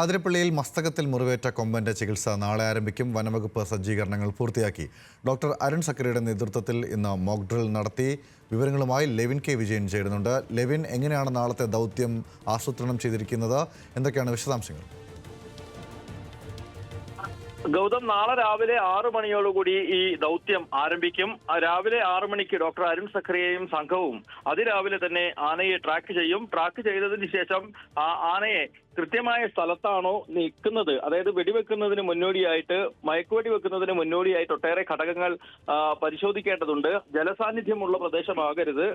ആതിരപ്പള്ളിയിൽ മസ്തകത്തിൽ മുറിവേറ്റ കൊമ്പന്റെ ചികിത്സ നാളെ ആരംഭിക്കും. വനവകുപ്പ് സജ്ജീകരണങ്ങൾ പൂർത്തിയാക്കി. ഡോക്ടർ അരുൺ സക്കരയുടെ നേതൃത്വത്തിൽ ഇന്ന് മോക്ക് ഡ്രിൽ നടത്തി. വിവരങ്ങളുമായി ലെവിൻ കെ. വിജയൻ ചേരുന്നുണ്ട്. ലെവിൻ എങ്ങനെയാണ് നാളത്തെ ദൗത്യം ആസൂത്രണം ചെയ്തിരിക്കുന്നത്? എന്തൊക്കെയാണ് വിശദാംശങ്ങൾ? ഗൗതം നാളെ രാവിലെ ആറു മണിയോടുകൂടി ഈ ദൗത്യം ആരംഭിക്കും. രാവിലെ ആറു മണിക്ക് ഡോക്ടർ അരുൺ സക്രിയയും സംഘവും അതിരാവിലെ തന്നെ ആനയെ ട്രാക്ക് ചെയ്യും. ട്രാക്ക് ചെയ്തതിന് ശേഷം ആനയെ കൃത്യമായ സ്ഥലത്താണോ നിൽക്കുന്നത്? അതായത് വെടിവെക്കുന്നതിന് മുന്നോടിയായിട്ട് മയക്കുവെടി വെക്കുന്നതിന് മുന്നോടിയായിട്ട് ഒട്ടേറെ ഘടകങ്ങൾ പരിശോധിക്കേണ്ടതുണ്ട്. ജലസാന്നിധ്യമുള്ള പ്രദേശമാകരുത്.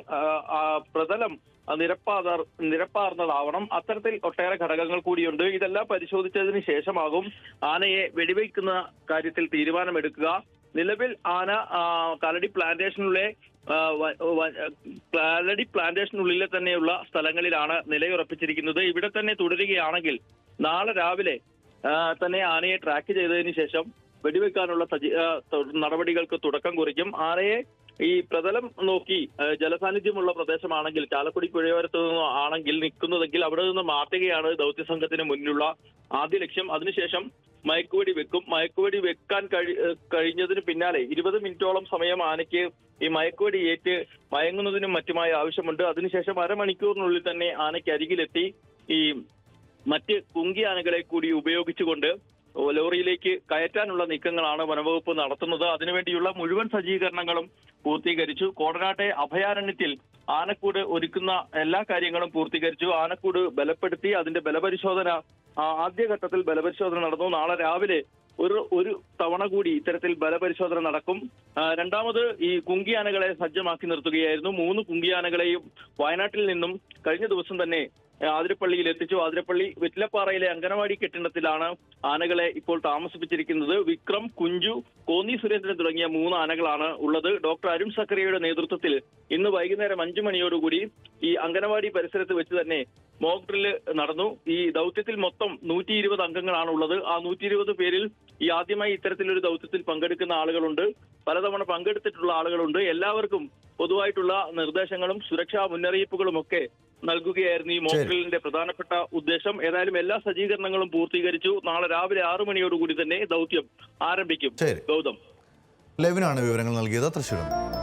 പ്രതലം ആ, നിരപ്പാർന്നതാവണം. അത്തരത്തിൽ ഒട്ടേറെ ഘടകങ്ങൾ കൂടിയുണ്ട്. ഇതെല്ലാം പരിശോധിച്ചതിന് ശേഷമാകും ആനയെ വെടിവെക്കുന്ന കാര്യത്തിൽ തീരുമാനമെടുക്കുക. നിലവിൽ ആന കാലടി പ്ലാന്റേഷനിലെ വ- പ്ലാന്റേഷനുള്ളിലെ തന്നെയുള്ള സ്ഥലങ്ങളിലാണ് നിലയുറപ്പിച്ചിരിക്കുന്നത്. ഇവിടെ തന്നെ തുടരുകയാണെങ്കിൽ നാളെ രാവിലെ തന്നെ ആനയെ ട്രാക്ക് ചെയ്തതിന് ശേഷം വെടിവെക്കാനുള്ള നടപടികൾക്ക് തുടക്കം കുറിക്കും. ആനയെ ഈ പ്രതലം നോക്കി ജലസാന്നിധ്യമുള്ള പ്രദേശമാണെങ്കിൽ ചാലക്കുടി പുഴയോരത്ത് നിന്നോ ആണെങ്കിൽ നിൽക്കുന്നതെങ്കിൽ അവിടെ നിന്ന് മാറ്റുകയാണ് ദൗത്യസംഘത്തിന് മുന്നിലുള്ള ആദ്യ ലക്ഷ്യം. അതിനുശേഷം മയക്കുവെടി വെക്കും. മയക്കുവെടി വെക്കാൻ കഴി കഴിഞ്ഞതിന് പിന്നാലെ ഇരുപത് മിനിറ്റോളം സമയം ആനയ്ക്ക് ഈ മയക്കുവെടി ഏറ്റ് മയങ്ങുന്നതിനും മറ്റുമായി ആവശ്യമുണ്ട്. അതിനുശേഷം അരമണിക്കൂറിനുള്ളിൽ തന്നെ ആനയ്ക്ക് അരികിലെത്തി ഈ മറ്റ് കുങ്കി ആനകളെ കൂടി ഉപയോഗിച്ചുകൊണ്ട് ലോറിയിലേക്ക് കയറ്റാനുള്ള നീക്കങ്ങളാണ് വനവകുപ്പ് നടത്തുന്നത്. അതിനുവേണ്ടിയുള്ള മുഴുവൻ സജ്ജീകരണങ്ങളും പൂർത്തീകരിച്ചു. കോടനാട്ടെ അഭയാരണ്യത്തിൽ ആനക്കൂട് ഒരുക്കുന്ന എല്ലാ കാര്യങ്ങളും പൂർത്തീകരിച്ചു. ആനക്കൂട് ബലപ്പെടുത്തി അതിന്റെ ബലപരിശോധന ആദ്യഘട്ടത്തിൽ ബലപരിശോധന നടന്നു. നാളെ രാവിലെ ഒരു ഒരു തവണ കൂടി ഇത്തരത്തിൽ ബലപരിശോധന നടക്കും. രണ്ടാമത് ഈ കുങ്കിയാനകളെ സജ്ജമാക്കി നിർത്തുകയായിരുന്നു. മൂന്ന് കുങ്കിയാനകളെയും വയനാട്ടിൽ നിന്നും കഴിഞ്ഞ ദിവസം തന്നെ ആതിരപ്പള്ളിയിൽ എത്തിച്ചു. ആതിരപ്പള്ളി വെറ്റിലപ്പാറയിലെ അംഗനവാടി കെട്ടിടത്തിലാണ് ആനകളെ ഇപ്പോൾ താമസിപ്പിച്ചിരിക്കുന്നത്. വിക്രം കുഞ്ചു കോന്നി സുരേന്ദ്രൻ തുടങ്ങിയ മൂന്ന് ആനകളാണ് ഉള്ളത്. ഡോക്ടർ അരുൺ സക്കറിയയുടെ നേതൃത്വത്തിൽ ഇന്ന് വൈകുന്നേരം അഞ്ചു മണിയോടുകൂടി ഈ അംഗനവാടി പരിസരത്ത് വെച്ച് തന്നെ മോക്ക് ഡ്രില്ല് നടന്നു. ഈ ദൗത്യത്തിൽ മൊത്തം നൂറ്റി ഇരുപത് അംഗങ്ങളാണ് ഉള്ളത് ആ നൂറ്റി ഇരുപത് പേരിൽ ഈ ആദ്യമായി ഇത്തരത്തിലൊരു ദൗത്യത്തിൽ പങ്കെടുക്കുന്ന ആളുകളുണ്ട്. പലതവണ പങ്കെടുത്തിട്ടുള്ള ആളുകളുണ്ട്. എല്ലാവർക്കും പൊതുവായിട്ടുള്ള നിർദ്ദേശങ്ങളും സുരക്ഷാ മുന്നറിയിപ്പുകളും ഒക്കെ നൽകുകയായിരുന്നു ഈ മോക്ക് ഡ്രില്ലിന്റെ പ്രധാനപ്പെട്ട ഉദ്ദേശം. ഏതായാലും എല്ലാ സജ്ജീകരണങ്ങളും പൂർത്തീകരിച്ചു. നാളെ രാവിലെ ആറു മണിയോടുകൂടി തന്നെ ദൗത്യം ആരംഭിക്കും. ഗൗതം. ലെവിനാണ് വിവരങ്ങൾ നൽകിയത്? നിന്ന്.